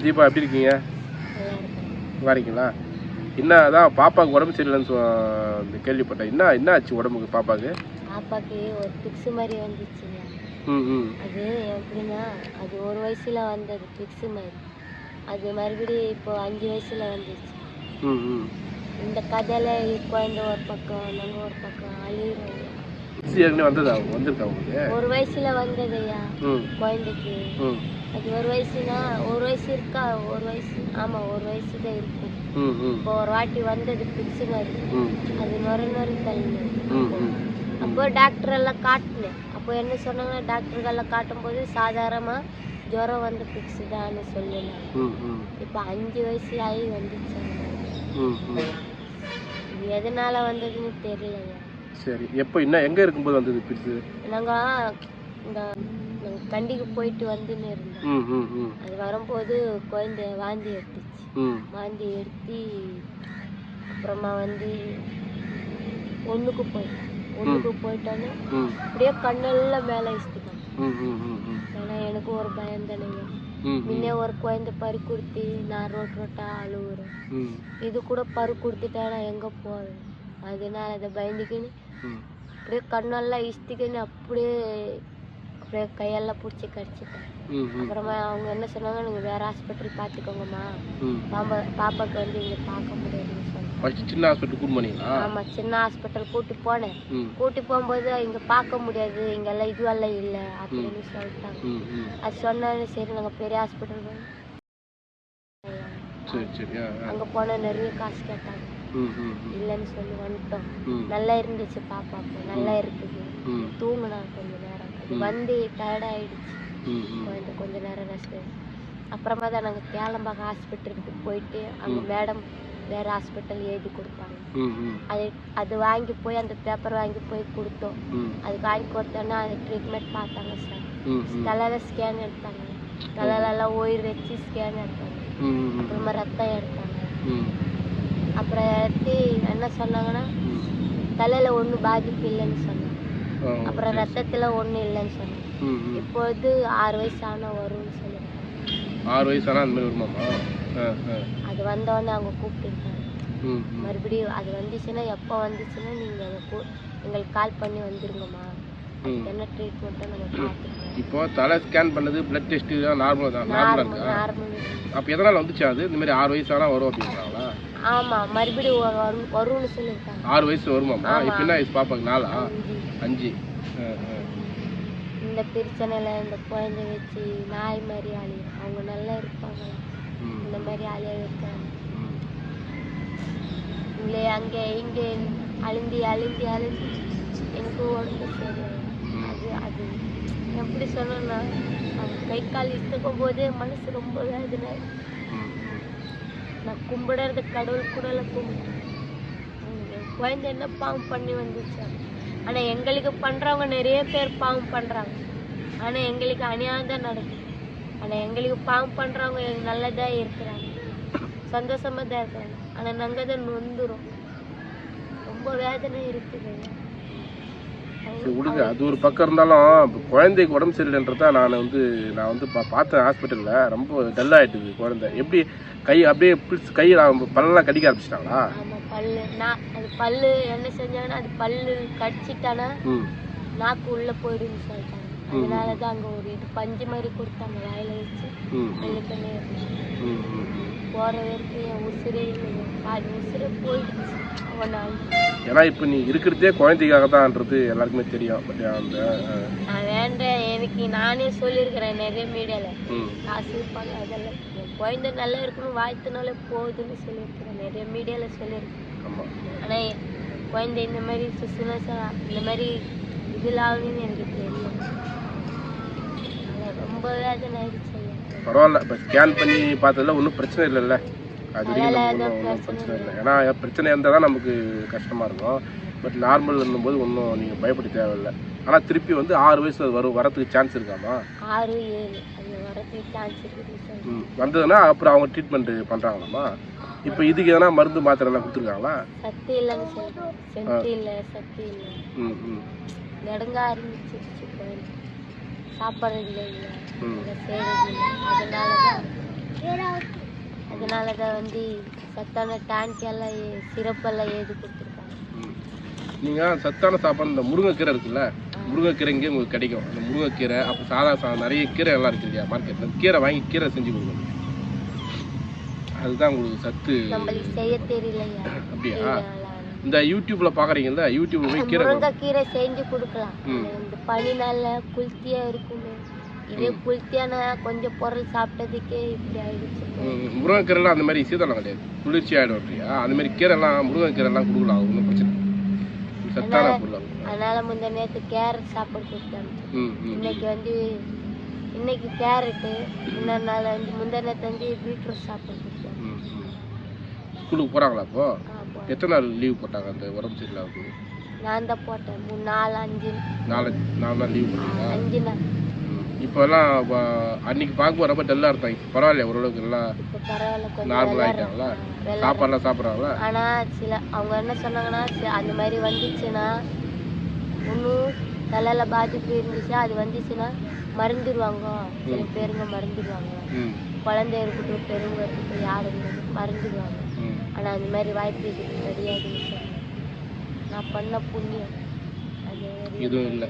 தீபா எப்படி இருக்கீங்க? நல்லா இருக்கீங்களா? என்ன அதான் பாப்பாவுக்கு உடம்பு சரியில்லைன்னு சொ கேள்விப்பட்டேன். என்ன என்ன ஆச்சு உடம்புக்கு பாப்பாவுக்கு? பாப்பாக்கு ஒரு பிக்ஸ் மாதிரி வந்துச்சுங்க. ம் ம். அது எப்படின்னா அது ஒரு வயசுல வந்தது பிக்ஸ் மாதிரி. அது மறுபடியும் இப்போ அஞ்சு வயசுல வந்துச்சு. ம் ம். இந்த கதையில குழந்தை ஒரு பக்கம் நாங்கள் ஒரு பக்கம் அழியிறோம் சரி, ஏற்கனவே வந்ததா? வந்திருக்கா உங்களுக்கு? ஒரு வயசுல வந்தது ஐயா ம். குழந்தைக்கு. ம். அது ஒரு வயசுனா ஒரு வயசு இருக்கா? ஒரு வயசு. ஆமா ஒரு வயசு தான் இருக்கும் இப்போ ஒரு வாட்டி வந்தது பிக்ஸ் மாதிரி ம். அது நொறு நொறு ம் அப்போ டாக்டர் எல்லாம் காட்டினேன். அப்போ என்ன சொன்னாங்கன்னா டாக்டர்களெல்லாம் காட்டும்போது சாதாரணமாக ஜுரம் வந்து பிக்ஸ் தான் சொல்லலாம் இப்போ அஞ்சு வயசு ஆகி வந்துச்சு இது எதனால வந்ததுன்னு தெரியலையா. சரி. எப்போ என்ன எங்கே இருக்கும்போது வந்தது பிரிச்சு நாங்கள் இந்த கண்டிக்கு போயிட்டு வந்துன்னு இருந்தோம். அது வரும்போது குழந்தை வாந்தி எடுத்துச்சு. வாந்தி எடுத்து அப்புறமா வந்து ஒன்றுக்கு போயிட்டேன் ஒன்றுக்கு போயிட்டோன்னே அப்படியே கண்ணெல்லாம் மேலே ம் ஏன்னா எனக்கு ஒரு ம் முன்னே ஒரு குழந்தை பறி கொடுத்து நான் ரோட் ரோட்டா அழுவுறேன். ம். இது கூட பறி கொடுத்துட்டா நான் எங்கே போவேன்? அதனால அதை பயந்துக்கின்னு அப்படியே கண்ணெல்லாம் இஷ்டிக்கின்னு அப்படியே அப்படியே கையெல்லாம் பிடிச்சி கடிச்சிட்டேன். அப்புறமா அவங்க என்ன சொன்னாங்க நீங்கள் வேறு ஹாஸ்பிட்டல் பார்த்துக்கோங்கம்மா. ம். பாப்பா பாப்பாக்கு வந்து இங்கே பார்க்க முடியாதுன்னு சொன்னாங்க. ஃபஸ்ட்டு சின்ன ஹாஸ்பிட்டல் கூட்டு போனீங்களா? ஆமாம் சின்ன ஹாஸ்பிட்டல் கூட்டி போனேன். கூட்டி போகும்போது இங்கே பார்க்க முடியாது இங்கெல்லாம் இதுவெல்லாம் இல்லை அப்படின்னு சொல்லிட்டாங்க. அது சொன்னாலும் சரி நாங்கள் பெரிய ஹாஸ்பிட்டல் போய் அங்கே போனால் நிறைய காசு கேட்டாங்க. இல்லைன்னு சொல்லி வந்துட்டோம். நல்லா இருந்துச்சு பாப்பா நல்லா இருக்குது. தூங்கினா கொஞ்ச நேரம் அது வந்து டயர்ட் ஆயிடுச்சு. கொஞ்ச நேரம் ரெஸ்ட் அப்புறமா தான் நாங்கள் கேளம்பாக ஹாஸ்பிட்டலுக்கு போயிட்டு அங்கே மேடம் வேறு ஹாஸ்பிட்டல் எழுதி கொடுப்பாங்க அது அது வாங்கி போய் அந்த பேப்பர் வாங்கி போய் கொடுத்தோம். அது வாங்கி கொடுத்தோன்னா அது ட்ரீட்மெண்ட் பார்த்தாங்க சார் தலையில ஸ்கேன் எடுத்தாங்க. தலையிலலாம் உயிர் வச்சு ஸ்கேன் எடுத்தாங்க. அப்புறமா ரத்தம் எடுத்தாங்க. அப்புறம் எடுத்து என்ன சொன்னாங்கன்னா தலையில ஒன்றும் பாதிப்பு இல்லைன்னு சொன்னாங்க. அப்புறம் ரத்தத்தில் ஒன்றும் இல்லைன்னு ம் இப்போது ஆறு வயசு ஆனால் வரும்னு சொல்லியிருக்காங்க ஆறு வயசு ஆனால் அந்த மாதிரி வருமாமா அது வந்தோடனே அவங்க கூப்பிட்டுருக்காங்க மறுபடியும் அது வந்துச்சுன்னா எப்போ வந்துச்சுன்னா நீங்கள் அதை கூ எங்களுக்கு கால் பண்ணி வந்துருங்கம்மா. என்ன ட்ரீட்மெண்ட்டோ நம்ம பார்த்துக்கலாம். இப்போ தலை ஸ்கேன் பண்ணது பிளட் டெஸ்ட் நார்மல் தான் நார்மலாக நார்மல் நார்மல் அப்போ எதனால் வந்துச்சு அது? இந்த மாதிரி ஆறு வயசு ஆனால் வரும் அப்படின்றாங்களா? ஆமாம் மறுபடியும் வரும்னு சொல்லியிருக்காங்க. ஆறு வயசு வருமாமா ஆமா. இப்போ என்ன வயசு பாப்பாக்கு நாளா? அஞ்சு. இந்த பிரச்சனையில் இந்த குழந்தை வச்சு நாய் மாதிரி அழியும் அவங்க நல்லா இருப்பாங்களா? ம். இந்த மாதிரி அழிய வைக்கிறாங்க ம். இங்கே அங்கே இங்கே அழுந்தி அழுந்தி அழுந்தி. எனக்கு உடம்பு சரியில்லை. அது அது எப்படி சொல்லணும்னா அவங்க கை கால் இஷ்டக்கும் போதே மனசு ரொம்ப வேதனை. நான் கும்பிடுறது கடவுள் கூட கும்பிட்டேன். குழந்தை என்ன பாவம் பண்ணி வந்துச்சு ஆனால் எங்களுக்கு பண்ணுறவங்க நிறைய பேர் பாவம் பண்ணுறாங்க ஆனால் எங்களுக்கு அநியாயம் தான் நடக்குது. ஆனால் எங்களுக்கு பாவம் பண்ணுறவங்க நல்லதாக இருக்கிறாங்க. சந்தோஷமாக தான் இருக்கிறாங்க. ஆனால் நாங்கள் தான் நொந்துரும் ரொம்ப வேதனை இருக்குது சரி விடுங்க. அது ஒரு பக்கம் இருந்தாலும் குழந்தைக்கு உடம்பு சரியில்லைன்றதா நான் வந்து நான் வந்து பா பார்த்தேன் ஹாஸ்பிட்டலில். ரொம்ப டல்லாகிட்டுது குழந்தை. எப்படி கை அப்படியே பிடிச்சி கையில் பல்லெல்லாம் கடிக்க ஆரம்பிச்சிட்டாங்களா? பல்லு நான் அது பல்லு என்ன செஞ்சாங்கன்னா அது பல்லு கடிச்சிட்டானா நாக்கு உள்ளே போயிடுன்னு சொல்லிட்டாங்க. அதனால தான் அங்கே ஒரு இது பஞ்சு மாதிரி கொடுத்தாங்க வாயில வச்சு வெள்ளிக்கண்ணே போகிற வரைக்கும் என் உசுரே இல்லை. பாதி உசுரே போயிடுச்சு. ஏன்னா இப்போ நீ இருக்கிறதே குழந்தைக்காக தான்ன்றது எல்லாருக்குமே தெரியும். பட் அந்த நான் வேண்டேன் எனக்கு நானே சொல்லியிருக்கிறேன் நிறைய மீடியாவில் காசு பணம் அதெல்லாம். குழந்தை நல்லா இருக்கணும் வாழ்த்துனாலே போகுதுன்னு சொல்லியிருக்கிறேன். நிறைய மீடியாவில் சொல்லியிருக்கேன். ஆனால் குழந்தை இந்த மாதிரி சுசுனஸா இந்த மாதிரி இதில் ஆகுதுன்னு எனக்கு தெரியும். ரொம்ப வேதனை ஆயிடுச்சு. பரவாயில்ல இப்போ ஸ்கேன் பண்ணி பார்த்ததுல ஒன்றும் பிரச்சனை இல்லைல்ல. அது ஒன்றும் பிரச்சனை இல்லை. ஏன்னா பிரச்சனை இருந்தால் தான் நமக்கு கஷ்டமாக இருக்கும். பட் நார்மல் இருந்தும்போது ஒன்றும் நீங்கள் பயப்பட தேவையில்லை. ஆனால் திருப்பி வந்து ஆறு வயசு வரும் வரத்துக்கு சான்ஸ் இருக்காமா? ஆறு ஏழு வந்ததுன்னா அப்புறம் அவங்க ட்ரீட்மெண்ட் பண்ணுறாங்களாமா இப்போ இதுக்கு எதனா மருந்து மாத்திரை எல்லாம் கொடுத்துருக்காங்களா? சத்து இல்லைன்னு சொல்லிட்டு சத்து இல்லை சத்து இல்லை. ம் ம். நடுங்க ஆரம்பிச்சிருச்சு சாப்பிட்றது இல்லை இல்லை. இல்லை அதனால தான் அதனால தான் வந்து சத்தான டேங்க் எல்லாம் சிரப்பெல்லாம் எழுதி கொடுத்துருக்காங்க. ம். நீங்க சத்தான சாப்பாடு இந்த முருங்கைக்கீரை இருக்குல்ல? முருங்கைக்கீரை இங்கே உங்களுக்கு கிடைக்கும். அந்த முருங்கைக்கீரை அப்புறம் சாதா சா நிறைய கீரை எல்லாம் இருக்கு இல்லையா மார்க்கெட்டில் கீரை வாங்கி கீரை செஞ்சு கொடுக்கணும் அதுதான் உங்களுக்கு சத்து. செய்ய தெரியலையா? அப்படியா? இந்த யூடியூப்ல பாக்குறீங்கல்ல யூடியூப்ல போய் கீரை முருங்கைக்கீரை செஞ்சு கொடுக்கலாம். இந்த பனி நாள்ல குளிர்ச்சியா இருக்குமே. இதே குளிர்ச்சியான கொஞ்சம் பொருள் சாப்பிட்டதுக்கே இப்படி ஆயிடுச்சு. முருங்கைக்கீரைலாம் அந்த மாதிரி சீதளம் கிடையாது குளிர்ச்சி ஆகிடும் இல்லையா அந்த மாதிரி கீரைலாம் முருங்கைக்கீரைலாம் கொடுக்கலாம். ஒன்றும் பிரச்சனை. சத்தான பொருள் அது. அதனால முந்த நேற்று கேரட் சாப்பாடு கொடுத்தாங்க இன்னைக்கு வந்து இன்னைக்கு கேரட்டு இன்னொரு நாள் வந்து முந்த நேற்று வந்து பீட்ரூட் சாப்பாடு ஸ்கூலுக்கு போகிறாங்களா ஆமா. எத்தனை நாள் லீவ் போட்டாங்க அந்த உடம்பு சரியில்லாத நான் தான் போட்டேன். மூணு நாலு அஞ்சு. நாலு நாலு நாள் லீவ் போட்டீங்களா? அஞ்சு நாள். இப்போ வ- அன்னைக்கு பார்க்கும்போது ரொம்ப டல்லாக இருந்தாங்க. இப்போ பரவாயில்ல ஓரளவுக்கு எல்லாம் இப்போ நார்மல் ஆகிட்டாங்களா சாப்பாடுலாம் சாப்பிட்றாங்களா? ஆனா சில அவங்க என்ன சொன்னாங்கன்னா அந்த மாதிரி வந்துச்சுன்னா ஒன்றும் தலையில பாதிப்பு இருந்துச்சா அது வந்துச்சுன்னா மறந்துடுவாங்க சில பேருங்க மறந்துடுவாங்க குழந்தை இருக்கட்டும் பெருங்க இருக்கட்டும் யாரு இருந்தாலும் மறந்துடுவாங்க. ம். ஆனா அந்த மாதிரி வாய்ப்பு இது கிடையாதுன்னு நான் பண்ண புண்ணியம். அது எதுவும் இல்லை.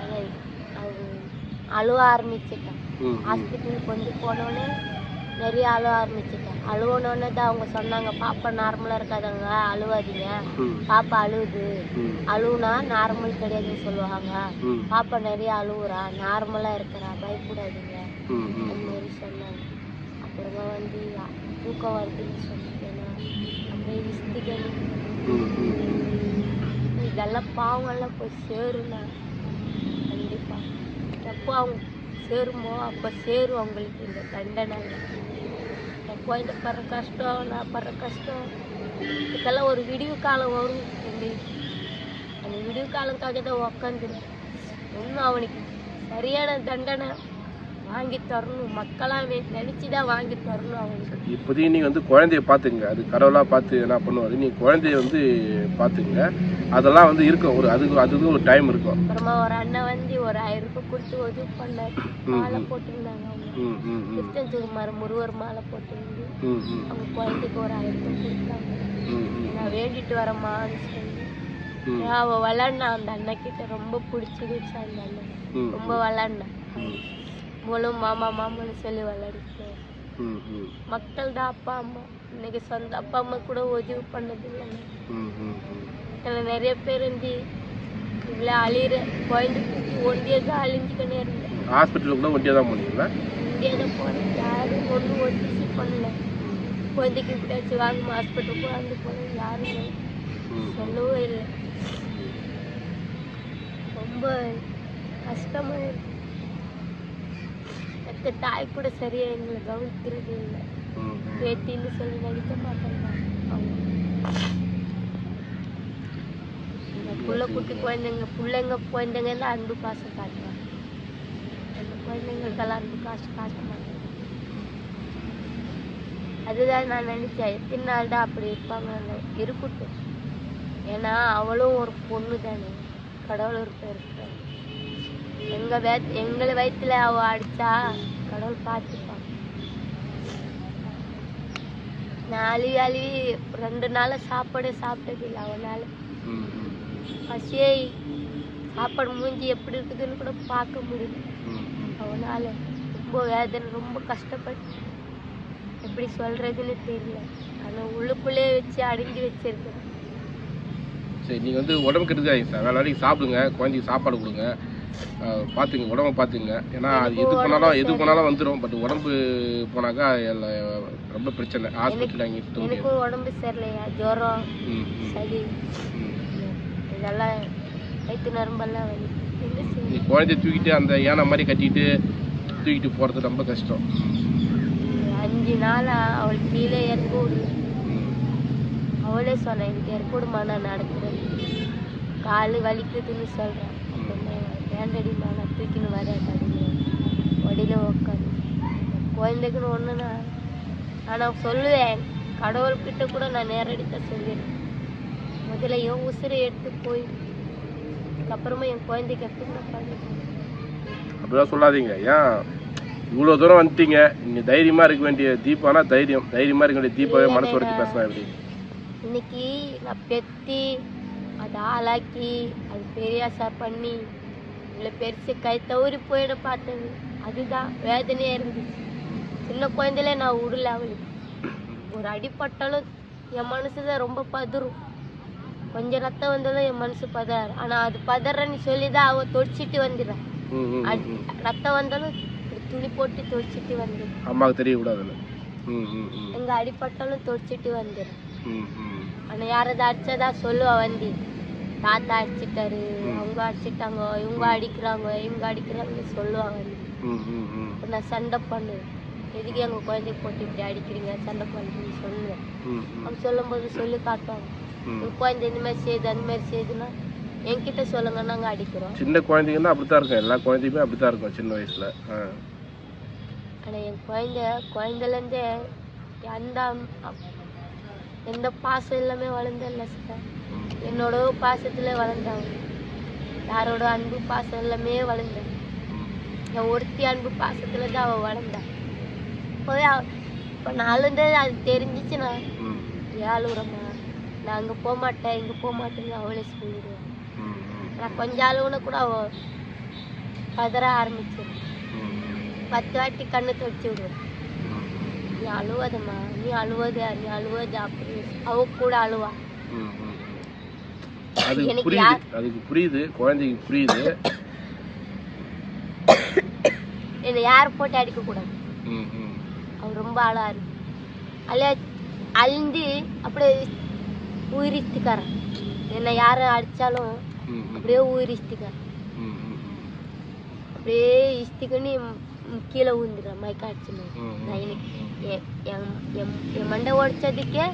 ஆனா அவங்க அழுவ ஆரம்பிச்சிட்டேன். ஹாஸ்பிட்டலுக்கு வந்து போனோடனே நிறைய அழுவ ஆரம்பிச்சிட்டேன். அழுவனோடனே தான் அவங்க சொன்னாங்க பாப்பா நார்மலாக இருக்காதவங்க அழுவாதீங்க. பாப்பா அழுவுது. ம். அழுவுனா நார்மல் கிடையாதுன்னு சொல்லுவாங்க. பாப்பா நிறைய அழுவுறா நார்மலாக இருக்கிறா பயப்படாதீங்க. அந்த மாதிரி சொன்னாங்க. அப்புறமா வந்து தூக்கம் வருதுன்னு சொன்னேன்னா அப்படியே இஸ்திகன் இதெல்லாம் பாவங்கள்லாம் போய் சேருண்ணா கண்டிப்பா. எப்போ அவங்க சேருமோ அப்போ சேரும் அவங்களுக்கு இந்த தண்டனை. என் குழந்தை படுற கஷ்டம் நான் படுற கஷ்டம். இதுக்கெல்லாம் ஒரு விடிவு காலம் வரும் எங்களுக்கு அந்த விடிவு காலத்துக்காக தான் உக்காந்துருக்கேன் இன்னும் அவனுக்கு சரியான தண்டனை. வாங்கி தரணும். மக்களாக நினச்சி தான் வாங்கி தரணும் அவனுக்கு இப்போதைக்கு நீங்கள் வந்து குழந்தைய பார்த்துங்க அது கடவுளாக பார்த்து என்ன பண்ணுவாரு? நீங்கள் குழந்தைய வந்து பார்த்துங்க அதெல்லாம் வந்து இருக்கும். ஒரு அதுக்கு அதுக்கு ஒரு டைம் இருக்கும். அப்புறமா ஒரு அண்ணன் வந்து ஒரு ஆயிரம் ரூபாய் கொடுத்து உதவி பண்ணார். மாலை போட்டிருந்தாங்க அவங்க. திருச்செந்தூர் மரம் முருகர் மாலை போட்டிருந்து அவங்க குழந்தைக்கு ஒரு ஆயிரம் ரூபாய் கொடுத்தாங்க. நான் வேண்டிட்டு வரேம்மான்னு சொல்லி. ம். அவ விளாட்னா அந்த அண்ணன் கிட்ட ரொம்ப பிடிச்சிருச்சு அந்த அண்ணன். ரொம்ப விளாட்னான் மூலம் மாமா மாமான்னு சொல்லி ம் மக்கள் தான் அப்பா அம்மா. இன்னைக்கு சொந்த அப்பா அம்மா கூட உதவி பண்ணது இல்லைங்க ம் ம் ம். இதில் நிறைய பேர் வந்து இவ்வளோ அழியிற குழந்தை தூக்கி ஒண்டியே தான் அழிஞ்சுக்கினே இருந்தேன் ஹாஸ்பிட்டலுக்கு கூட ஒண்டியாக தான் போனீங்களா? இந்தியா தான் போனேன். யாரும் ஒன்றும் ஒத்துச்சு பண்ணல. குழந்தைக்கு இப்படியாச்சும் வாங்கம்மா ஹாஸ்பிட்டல் போகாந்து போனேன். யாரும் இல்லை. ம். சொல்லவே இல்லை. ரொம்ப கஷ்டமா இருக்கு. பெத்த தாய் கூட சரியா எங்களை கவனிக்கிறது இல்லை. பேத்தின்னு சொல்லி நடிக்க மாட்டாங்க புள்ள குட்டி குழந்தைங்க பிள்ளைங்க குழந்தைங்க தான் அன்பு பாசம் காட்டுவாங்க அந்த குழந்தைங்களுக்கெல்லாம் அன்பு காசு காட்ட மாட்டாங்க அதுதான் நான் நினைச்சேன். எத்தனை நாள் தான் அப்படி இருப்பாங்க இருக்கட்டும். ஏன்னா அவளும் ஒரு பொண்ணு தானே கடவுள் இருக்க இருக்கிறார் எங்க வே எங்களை வயித்துல அவ அடிச்சா கடவுள் பார்த்துப்பான் நான் அழுவி அழுவி ரெண்டு நாளா சாப்பாடு சாப்பிட்டது இல்லை அவனால. பசியே சாப்பாடு மூஞ்சி எப்படி இருக்குதுன்னு கூட பார்க்க முடியல. அவனால ரொம்ப வேதனை ரொம்ப கஷ்டப்பட்டு எப்படி சொல்றதுன்னு தெரியல. ஆனா உள்ளுக்குள்ளே வச்சு அடங்கி வச்சிருக்கேன். சரி நீங்கள் வந்து உடம்பு கெடுக்காதீங்க சார் வேலை சாப்பிடுங்க குழந்தைக்கு சாப்பாடு கொடுங்க. பார்த்துங்க உடம்ப பார்த்துங்க ஏன்னா அது எது போனாலும் எது போனாலும் வந்துடும் பட் உடம்பு போனாக்கா எல்லாம் ரொம்ப பிரச்சனை. ஹாஸ்பிட்டல் அங்கே சுத்த முடியாது உடம்பு சரியில்லையா? ஜுரம் சளி. இதெல்லாம் வயிற்று நரம்பெல்லாம் வலி. குழந்தைய தூக்கிட்டு அந்த யானை மாதிரி கட்டிட்டு தூக்கிட்டு போகிறது ரொம்ப கஷ்டம். அஞ்சு நாளா அவள் கீழே இறக்க அவளே சொன்னா எனக்கு இறக்க விடுமா நான் நடக்கிறேன். கால் வலிக்குதுன்னு சொல்கிறேன் வேண்டடிமா நான் தூக்கின்னு வரேன் வடியில் உட்காந்து குழந்தைக்குன்னு ஒன்றுனா நான் சொல்லுவேன். கடவுள்கிட்ட கூட நான் நேரடியாக சொல்லிடுவேன் முதல்ல என் உசுரை எடுத்து போய் அதுக்கப்புறமா என் குழந்தைக்கு எப்படி நான் அப்படிலாம் சொல்லாதீங்க. ஏன்? இவ்வளோ தூரம் வந்துட்டீங்க. நீங்கள் தைரியமாக இருக்க வேண்டிய தீபானா தைரியம். தைரியமாக இருக்க வேண்டிய தீபாவே மனசு உடைச்சு பேசலாம் எப்படி? இன்னைக்கு நான் பெத்தி அதை ஆளாக்கி அது பெரியாசா பண்ணி இவ்வளோ பெருசு கை தவறி போயிட பார்த்தது அதுதான் வேதனையாக இருந்துச்சு சின்ன குழந்தையில நான் விடல அவளுக்கு ஒரு அடிப்பட்டாலும் என் மனசு தான் ரொம்ப பதறும் கொஞ்சம் ரத்தம் வந்தாலும் என் மனசு பதறாரு ஆனால் அது பதறன்னு சொல்லி தான் அவள் தொடிச்சிட்டு வந்துடுறான் ரத்தம் வந்தாலும் துணி போட்டு தொடிச்சிட்டு வந்துடும் அம்மாவுக்கு ம் எங்க அடிப்பட்டாலும் தொடிச்சிட்டு வந்துடும் ம் ம் ஆனா யாராவது அடிச்சதா சொல்லுவா வந்து தாத்தா அடிச்சிட்டாரு அவங்க அடிச்சிட்டாங்க இவங்க அடிக்கிறாங்க இவங்க அடிக்கிறாங்கன்னு சொல்லுவா வந்து ம் ம் ம். அப்ப நான் சண்டை பண்ணுவேன். எதுக்கு எங்க குழந்தைய போட்டு இப்படி அடிக்கிறீங்க சண்டை பண்ணுறீங்கன்னு சொல்லுவேன். அவங்க சொல்லும்போது சொல்லி காட்டுவாங்க. ம். உங்க குழந்தை இந்த மாதிரி செய்யுது அந்த மாதிரி செய்யுதுன்னா என்கிட்ட சொல்லுங்க நாங்க அடிக்கிறோம். சின்ன குழந்தைங்க தான் அப்படி தான் இருக்கும். எல்லா குழந்தையுமே அப்படி தான் இருக்கும் சின்ன வயசில். ஆ. ஆனா என் குழந்தை குழந்தைலேருந்தே அந்த அப்- எந்த பாசம் எல்லாமே வளர்ந்ததில்ல சார் ம் என்னோட பாசத்துல வளர்ந்தாங்க யாரோட அன்பு பாசம் எல்லாமே வளர்ந்தேன் என் ஒருத்தி அன்பு பாசத்துல தான் அவள் வளர்ந்தா போய் இப்போ நாலுந்தே அது தெரிஞ்சிச்சுன்னா ஏழுறம்மா நான் அங்கே போக மாட்டேன் இங்கே போக மாட்டேன்னு அவளே சொல்லிடுவேன். நான் கொஞ்சம் அழுவுன கூட அவள் பதற ஆரம்பிச்சிடும் பத்து வாட்டி கண்ணு துடைச்சி விடுவேன். நீ அழுவாதம்மா. நீ அழுவாத நீ அழுவாத அப்படி அவ கூட அழுவா. அதுக்கு புரியுது யார்- அதுக்கு புரியுது குழந்தைக்கு புரியுது. என்னை யார் போட்டு அடிக்கக்கூடாது ம், ம், அவன் ரொம்ப அழாரு அழிய அழிந்து அப்படியே உயிரித்துக்காரன் என்னை யாரும் அடித்தாலும் ம், ம், அப்படியே ம், அப்படியே இஸ்திக்கன்னு கீழே ஊந்துடுறேன். மயக்க அடிச்சு நான் எனக்கு என் மண்டை உடைச்சதுக்கே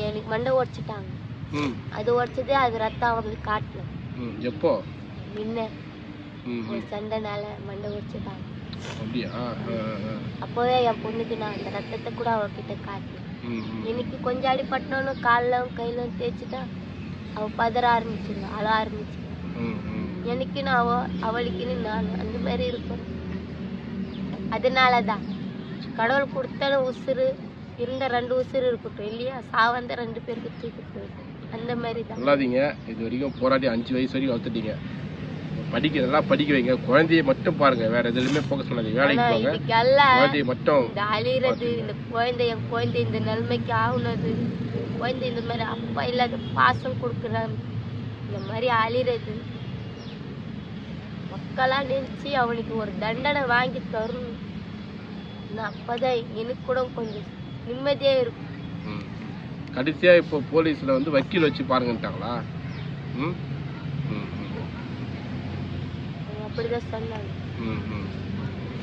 எனக்கு மண்டை உடைச்சிட்டாங்க. அது உடைச்சதே அது ரத்தம் அவங்களுக்கு காட்டல. எப்போ? முன்ன. சண்டைனால மண்டை உடைச்சிட்டாங்க. அப்போவே என் பொண்ணுக்கு நான் அந்த ரத்தத்தை கூட அவகிட்ட ம், எனக்கு கொஞ்சம் அடிபட்டோன்னு காலில் கையிலும் தேய்ச்சிட்டா அவள் பதற ஆரம்பிச்சிருவா அழ ம். எனக்குன்னு அவ அவளுக்குன்னு நான் அந்த மாதிரி இருக்கும் அதனால தான் கடவுள் கொடுத்த உசுறு இருந்த ரெண்டு உசுறு இருக்கட்டும் இல்லையா? சாவந்த ரெண்டு பேருக்கு தூக்கி போயிடும் அந்த மாதிரி தான் சொல்லாதீங்க. இது வரைக்கும் போராடி அஞ்சு வயசு வரைக்கும் வளர்த்துட்டீங்க. படிக்க நல்லா படிக்க வைங்க. குழந்தைய மட்டும் பாருங்க. வேற எதுலையுமே ஃபோக்கஸ் பண்ணாதீங்க. வேலைக்கு போங்க. குழந்தைய மட்டும் அழிறது இந்த குழந்தை என் குழந்தை இந்த நிலைமைக்கு ஆகுனது குழந்தை இந்த மாதிரி அப்பா இல்லாத பாசம் கொடுக்குறான் இந்த மாதிரி அழிறது மக்களா நினைச்சு அவனுக்கு ஒரு தண்டனை வாங்கி தரணும். நான் அப்பதான் எனக்கு கூட கொஞ்சம் நிம்மதியா இருக்கும். கடைசியா இப்போ போலீஸ்ல வந்து வக்கீல் வச்சு பாருங்கன்ட்டாங்களா? ம்? ம்.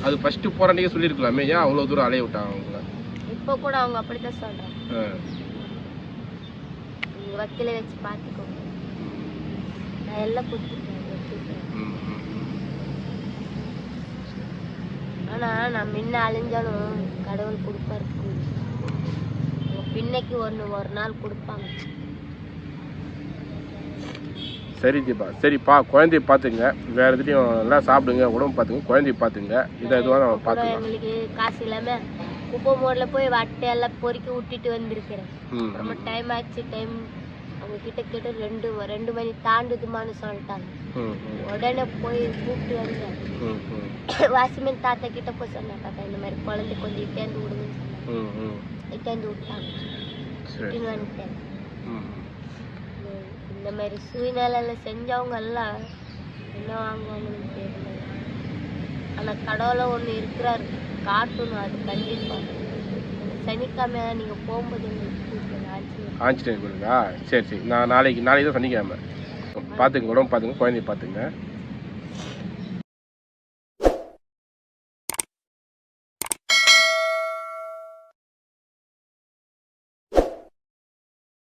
அது ஃபர்ஸ்ட் போராண்டியே சொல்லியிருக்கலாமே. ஏன் அவ்வளோ தூரம் அலைய விட்டாங்க அவங்கள? இப்போ கூட அவங்க அப்படிதான். நீங்க வக்கீலை வச்சு பார்த்துக்கோங்க. நான் எல்லாம் கொடுத்துட்டேன் வக்கீல்கிட்ட. ம், ம், ஆனா நான் முன்ன அழிஞ்சாலும் கடவுள் கொடுப்பாரு. பின்னைக்கு ஒன்று ஒரு நாள் கொடுப்பாங்க. சரி தீபா சரிப்பா குழந்தைய பார்த்துங்க வேற எதுலையும் நல்லா சாப்பிடுங்க உடம்பு பார்த்துங்க குழந்தைய பார்த்துங்க இதை எதுவாக நம்ம பார்த்துக்கலாம். எங்களுக்கு காசு இல்லாம குப்பை மோட்ல போய் வட்டை எல்லாம் பொறுக்கி விட்டுட்டு வந்திருக்கிறேன். ம். அப்புறமா டைம் ஆச்சு டைம் அவங்க கிட்ட கிட்ட ரெண்டு ரெண்டு மணி தாண்டுதுமான்னு சொல்லிட்டாங்க. உடனே போய் கூப்பிட்டு வந்தேன். வாசிமன் தாத்தா கிட்ட போய் சொன்னேன் தாத்தா இந்த மாதிரி குழந்தை கொஞ்சம் இட்டேந்து விடுங்கன்னு சொன்னேன். இட்டேந்து விட்டாங்க விட்டுன்னு வந்துட்டேன். இந்த- மாதிரி சூழ்நிலையில செஞ்சவங்க எல்லாம் என்ன வாங்குவாங்கன்னு தெரியல. ஆனா கடவுள ஒண்ணு இருக்கிறாரு. காட்டணும் அது கண்டிப்பா. சனிக்கிழமை நீங்க போகும்போது. ஆஞ்சநேயர் கோயிலுக்கா. சரி சரி. நான் நாளைக்கு நாளைக்கு தான் சனிக்கிழமை. பார்த்துங்க உடம்பு பார்த்துங்க குழந்தைய பார்த்துங்க